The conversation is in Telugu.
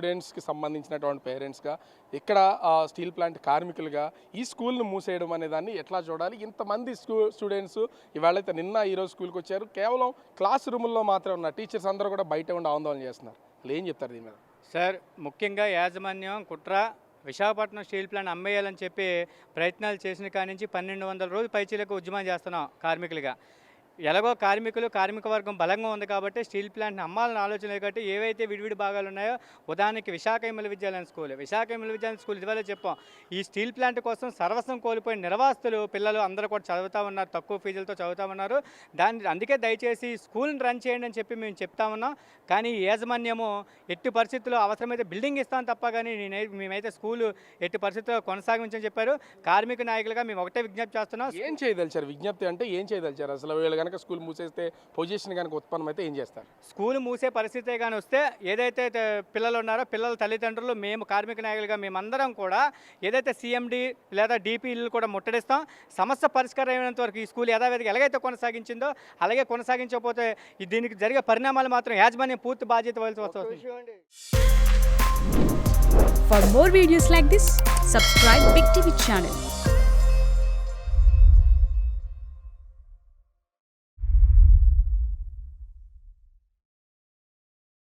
స్టూడెంట్స్కి సంబంధించినటువంటి పేరెంట్స్గా ఇక్కడ స్టీల్ ప్లాంట్ కార్మికులుగా ఈ స్కూల్ను మూసేయడం అనే దాన్ని ఎట్లా చూడాలి? ఇంతమంది స్కూ స్టూడెంట్స్ ఇవాళైతే నిన్న ఈరోజు స్కూల్కి వచ్చారు. కేవలం క్లాస్ రూముల్లో మాత్రమే ఉన్న టీచర్స్ అందరూ కూడా బయట ఉండి ఆందోళన చేస్తున్నారు. అసలు ఏం చెప్తారు దీని మీద? సార్ ముఖ్యంగా యాజమాన్యం కుట్ర విశాఖపట్నం స్టీల్ ప్లాంట్ అమ్మేయాలని చెప్పి ప్రయత్నాలు చేసిన కాడి నుంచి పన్నెండు వందల రోజులు పైచీలకు ఉద్యమం చేస్తున్నాం కార్మికులుగా. ఎలాగో కార్మికులు కార్మిక వర్గం బలంగా ఉంది కాబట్టి స్టీల్ ప్లాంట్ని అమ్మాలని ఆలోచన కాబట్టి ఏవైతే విడివిడి భాగాలు ఉన్నాయో ఉదాహరణకి విశాఖ ఎమ్మెల్యే విద్యాలయం స్కూల్. విశాఖ ఎమ్మెల్యే విద్యాలయం స్కూల్ ఇదివల్ల చెప్పాం. ఈ స్టీల్ ప్లాంట్ కోసం సర్వస్వం కోల్పోయిన నిర్వాసితులు పిల్లలు అందరూ కూడా చదువుతా ఉన్నారు తక్కువ ఫీజులతో చదువుతా ఉన్నారు. దాని అందుకే దయచేసి స్కూల్ని రన్ చేయండి అని చెప్పి మేము చెప్తా ఉన్నాం. కానీ యాజమాన్యము ఎట్టి పరిస్థితుల్లో అవసరమైతే బిల్డింగ్ ఇస్తాం తప్ప కానీ నేనే మేమైతే స్కూలు ఎట్టి పరిస్థితుల్లో కొనసాగించని చెప్పారు. కార్మిక నాయకులుగా మేము ఒకటే విజ్ఞప్తి చేస్తున్నాం. ఏం చేయదలిచారు? విజ్ఞప్తి అంటే ఏం చేయదలిచారు? అసలు వీళ్ళు కనుక స్కూల్ మూసేస్తే పొజిషన్ కనుక ఉత్పన్నం అయితే ఏం చేస్తారు? స్కూల్ మూసే పరిస్థితే కానీ వస్తే ఏదైతే పిల్లలు ఉన్నారో పిల్లల తల్లిదండ్రులు మేము కార్మిక నాయకులుగా మేమందరం కూడా ఏదైతే సీఎండి లేదా డిపిలు కూడా ముట్టడిస్తాం సమస్య పరిష్కారం అయినంత వరకు ఈ స్కూల్ యథావిధిగా ఎలాగైతే కొనసాగించిందో అలాగే కొనసాగించకపోతే దీనికి జరిగే పరిణామాలు మాత్రం యాజమాన్యం పూర్తి బాధ్యత వహించవలసి వస్తుంది. For more videos like this, subscribe Big TV channel.